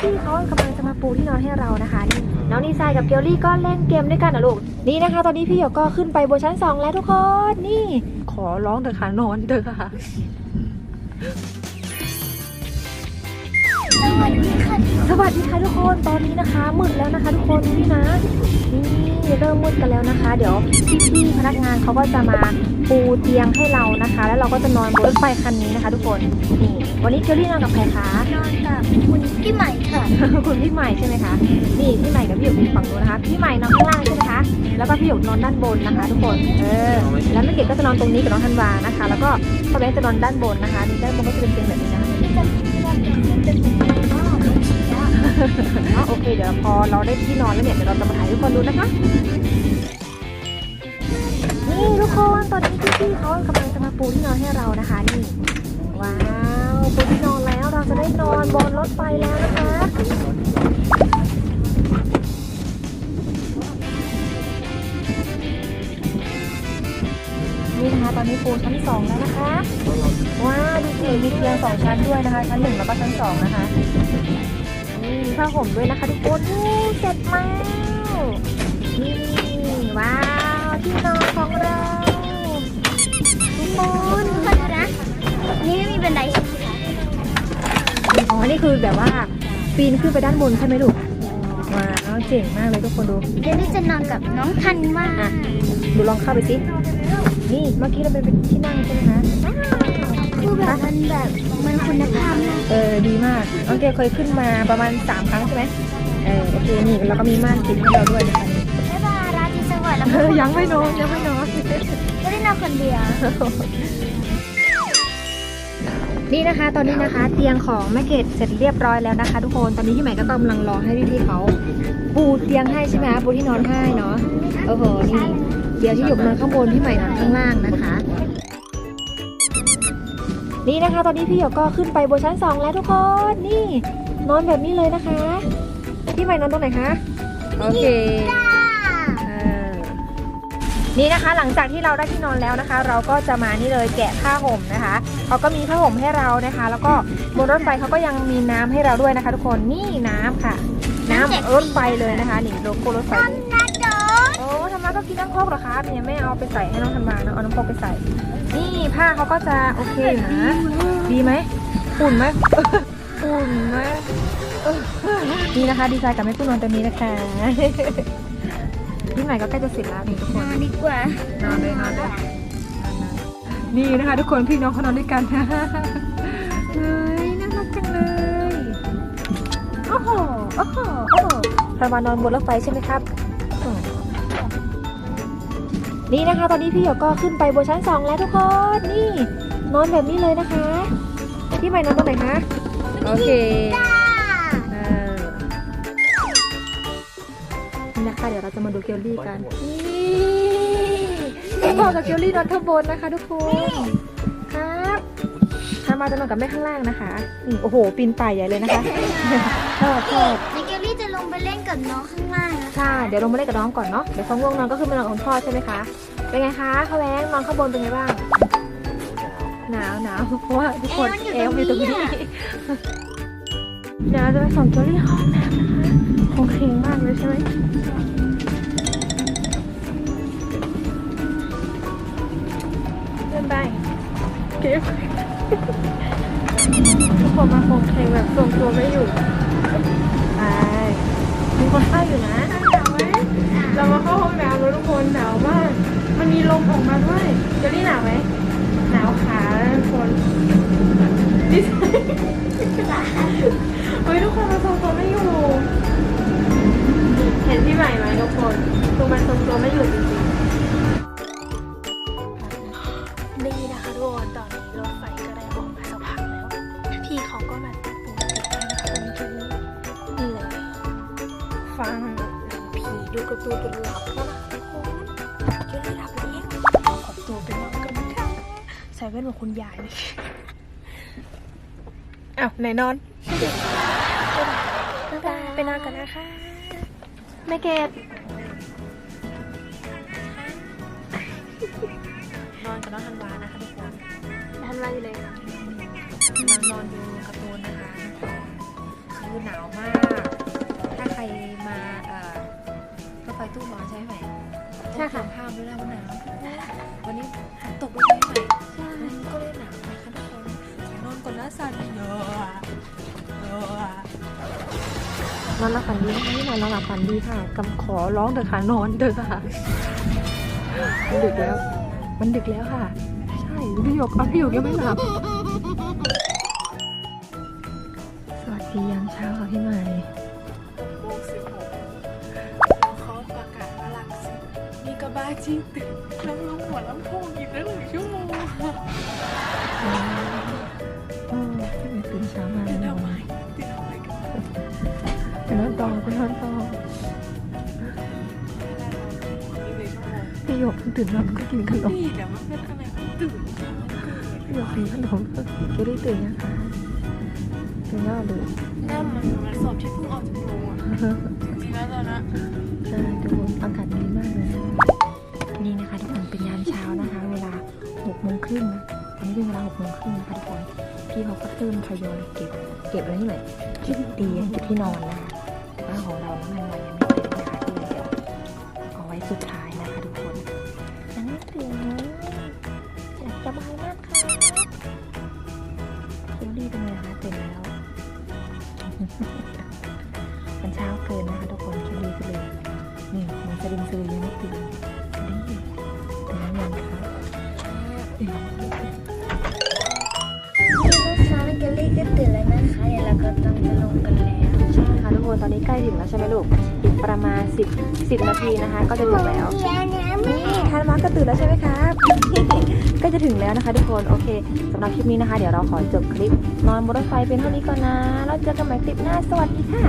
พี่เขากำลังจะมาปูที่นอนให้เรานะคะนี่น้องดีไซน์กับเกลลี่ก็เล่นเกมด้วยกันนะลูกนี่นะคะ ตอนนี้พี่หยกก็ขึ้นไปบนชั้นสองแล้วทุกคนนี่ ขอร้องเถอะค่ะนอนเถอะค่ะสวัสดีค่ะสวัสดีค่ะทุกคนตอนนี้นะคะมืดแล้วนะคะ ทุกคนนี่นะนี่ เริ่มมืดกันแล้วนะคะ เดี๋ยวพี่ๆพนักงานเขาก็จะมาปูเตียงให้เรานะคะ แล้วเราก็จะนอนบนรถไฟคันนี้นะคะ ทุกคนนี่วันนี้เกลลี่นอนกับใครคะนอนกับคุณพี่ใหม่ค่ะ คุณพี่ใหม่ใช่ไหมคะนี่พี่ใหม่กับพี่หยกอยู่ฝั่งนู้นนะคะพี่ใหม่นอนข้างล่างใช่ไหมคะแล้วก็พี่หยกนอนด้านบนนะคะ ทุกคนเออแล้วแม่เกดก็จะนอนตรงนี้กับน้องธันวานะคะ แล้วก็พ่อแบงค์จะนอนด้านบนนะคะนี่ด้านบนก็จะเป็นเตียงแบบนี้นะที่จะที่จะ เนาะโอเค เดี๋ยวพอเราได้ที่นอนแล้วเนี่ยเดี๋ยวเราจะมาถ่ายทุกคนดูนะคะ นี่ทุกคนตอนนี้พี่ๆเขากำลังจะมาปูที่นอนให้เรานะคะนี่ว้าวปูที่นอนแล้วเราจะได้นอนบนรถไฟแล้วนะคะนี่นะคะตอนนี้ปูชั้นสองแล้วนะคะว้าวดูสิมีเตียงสองชั้นด้วยนะคะชั้นหนึ่งแล้วก็ชั้นสองนะคะ มีผ้าห่มด้วยนะคะทุกคนอู้เสร็จแล้วนี่ว้าวที่นอนของเราทุกคนคนนะนี่ไม่มีบันไดใช่ไหมคะอ๋อ นี่คือแบบว่าปีนขึ้นไปด้านบนใช่ไหมลูกว้าวเจ๋งมากเลยทุกคนดูเดี๋ยวนี้จะนอนกับน้องทันว่าอะดูลองเข้าไปสินี่เมื่อกี้เราเป็นที่นั่งใช่ไหมคะคือแบบมันแบบ มันคุณภาพมากเออดีมากน้องเกลเคยขึ้นมาประมาณสามครั้งใช่ไหมเออโอเคนี่แล้วก็มีม่านปิดให้เราด้วยนะคะนี่บ๊ายบายราตรีสวัสดิ์แล้วเออยังไม่นอนยังไม่นอนก็ได้นอนคนเดียวนี่นะคะ ตอนนี้นะคะ เตียงของแม่เกดเสร็จเรียบร้อยแล้วนะคะ ทุกคนตอนนี้พี่ใหม่ก็กำลังรอให้พี่ๆเขาปูเตียงให้ใช่ไหมปูที่นอนให้เนาะโอ้โหนี่เดี๋ยวที่หยกนอนข้างบนพี่ใหม่นอนข้างล่างนะคะ นี่นะคะ ตอนนี้พี่หยกก็ขึ้นไปบนชั้นสองแล้วทุกคน นี่ นอนแบบนี้เลยนะคะ พี่ใหม่นอนตรงไหนคะ โอเคเออนี่นะคะหลังจากที่เราได้ที่นอนแล้วนะคะ เราก็จะมานี่เลยแกะผ้าห่มนะคะเขาก็มีผ้าห่มให้เรานะคะ แล้วก็บนรถไฟเขาก็ยังมีน้ำให้เราด้วยนะคะ ทุกคนนี่น้ำค่ะ น้ำรถไฟเลยนะคะนี่โลโก้รถไฟนี่นะโดน โอ้ธรรมะก็กินน้ำโคกเหรอคะเนี่ยไม่เอาไปใส่ให้น้องธันวานะเอาน้ำโคกไปใส่ นี่ผ้าเขาก็จะโอเคอยู่นะ ดีไหมอุ่นไหมอุ่นไหมเออนี่นะคะ ดีไซน์กับแม่ปุ้นนอนตรงนี้นะคะพี่ใหม่ก็ใกล้จะเสร็จแล้วนี่ทุกคนนอนดีกว่านอนเลยนอนเลยนี่นะคะ ทุกคนพี่น้องเขานอนด้วยกันนะเฮ้ยน่ารักจังเลยโอ้โหโอ้โหโอ้โหพามานอนบนรถไฟใช่ไหมครับอืม นี่นะคะ ตอนนี้พี่หยกก็ขึ้นไปบนชั้นสองแล้วทุกคน นี่ นอนแบบนี้เลยนะคะ พี่ใหม่นอนตรงไหนคะ โอเคเออนี่นะคะ เดี๋ยวเราจะมาดูเกลลี่กัน นี่พ่อกับเกลลี่นอนข้างบนนะคะ ทุกคน ครับทามาจะนอนกับแม่ข้างล่างนะคะนี่โอ้โห ปีนป่ายใหญ่เลยนะคะชอบชอบในเกลลี่จะลงไปเล่นกับน้องข้างล่างนะค่ะ เดี๋ยวลงมาเล่นกับน้องก่อนเนาะ เดี๋ยวเขาง่วงนอนก็ขึ้นมานอนกับคุณพ่อใช่ไหมคะ เป็นไงคะเขาแวงนอนข้างบนเป็นไงบ้าง หนาวหนาวเพราะว่าทุกคนเอวอยู่ตรงนี้เดี๋ยวเราจะไปส่งเกลลี่ห้องน้ำนะคะคงเคร่งมากเลยใช่ไหมเดินไปเก็บทุกคนมาคงเคร่งแบบทรงตัวไม่อยู่ ทรงตัวไม่อยู่จริงๆนี่นะคะทุกคนตอนนี้รถไฟก็ได้ออกมาสักพักแล้ว พี่เขาก็มาติดปูติดให้นะคะตรงจุดนี้นี่เลยฟังหนังผีดูการ์ตูนจนหลับแล้วนะทุกคนจะได้หลับแล้วเนี่ยขอตัวไปนอนกันนะคะใส่แว่นเหมือนคุณยายเลยอ้าวไหนนอนบ๊ายบายไปนอนกันนะคะแม่เกด นอนกับน้องธันวานะคะทุกคนทันไว้เลยกำลังนอนดูการ์ตูนนะคะคือหนาวมาก ถ้าใครมาเอ่อรถไฟตู้ร้อนใช่ไหมใช่ค่ะห้ามด้วยนะว่าหนาววันนี้ฝนตกด้วยใช่ไหมใช่วันนี้ก็เลยหนาวนะคะทุกคนขอนอนก่อนนะสันเยอะเยอะนอนหลับฝันดีนะคะนี่นอนหลับฝันดีค่ะกำขอร้องเถอะค่ะนอนเถอะค่ะมันดึกแล้ว มันดึกแล้วค่ะ ใช่พี่หยกเอาพี่หยกยังไม่หลับ สวัสดียามเช้าค่ะพี่ใหม่โมงสิบหกเขาประกาศพลังสินี่ก็บ้าจริงตื่นแล้วลงหัวลำโพงอีกตั้งหนึ่งชั่วโมงอืมพี่ใหม่ตื่นเช้ามาตื่นแล้ทำวไมตื่นทำไมกันไปนอนต่อไปนอนต่อ หยกเพิ่งตื่นมาก็กินขนมนี่แต่มันเป็นอะไรตื่นเช้าเกินพี่หยกกินขนมเกได้ตื่นนะคะตื่นแล้วดูนั่นมันมันสอบที่เพิ่งออกจากโรงอะจริงๆแล้วตอนนั้นใช่ดูอากาศดีมากเลยนะนี่นะคะทุกคนเป็นยามเช้านะคะ เวลาหกโมงครึ่งนะตอนนี้เป็นเวลาหกโมงครึ่งนะคะทุกคนพี่เขาก็เริ่มทยอยเก็บเก็บไว้ที่ไหนเก็บเตียงเก็บที่นอนนะคะแต่ว่าของเราน้องแมนวายังไม่เต็มนะคะที่เดี๋ยวเอาไว้สุดท้ายนะคะทุกคน ถึงอยากสบายมากค่ะคิวรี่เป็นไงคะตื่นแล้ว มันเช้าเกินนะคะทุกคนคิดดีไปเลยนี่มันสลิมซือยังไม่ตื่นนี่ตื่นยังคะ ตอนนี้ใกล้ถึงแล้วใช่ไหมลูก อีกประมาณ 10 10 นาทีนะคะ ก็จะถึงแล้วนี่ทานมาร์กก็ตื่นแล้วใช่ไหมครับ ก็จะถึงแล้วนะคะทุกคน โอเคสำหรับคลิปนี้นะคะ เดี๋ยวเราขอจบคลิป นอนบนรถไฟเป็นเท่านี้ก่อนนะ แล้วเจอกันใหม่คลิปหน้า สวัสดีค่ะ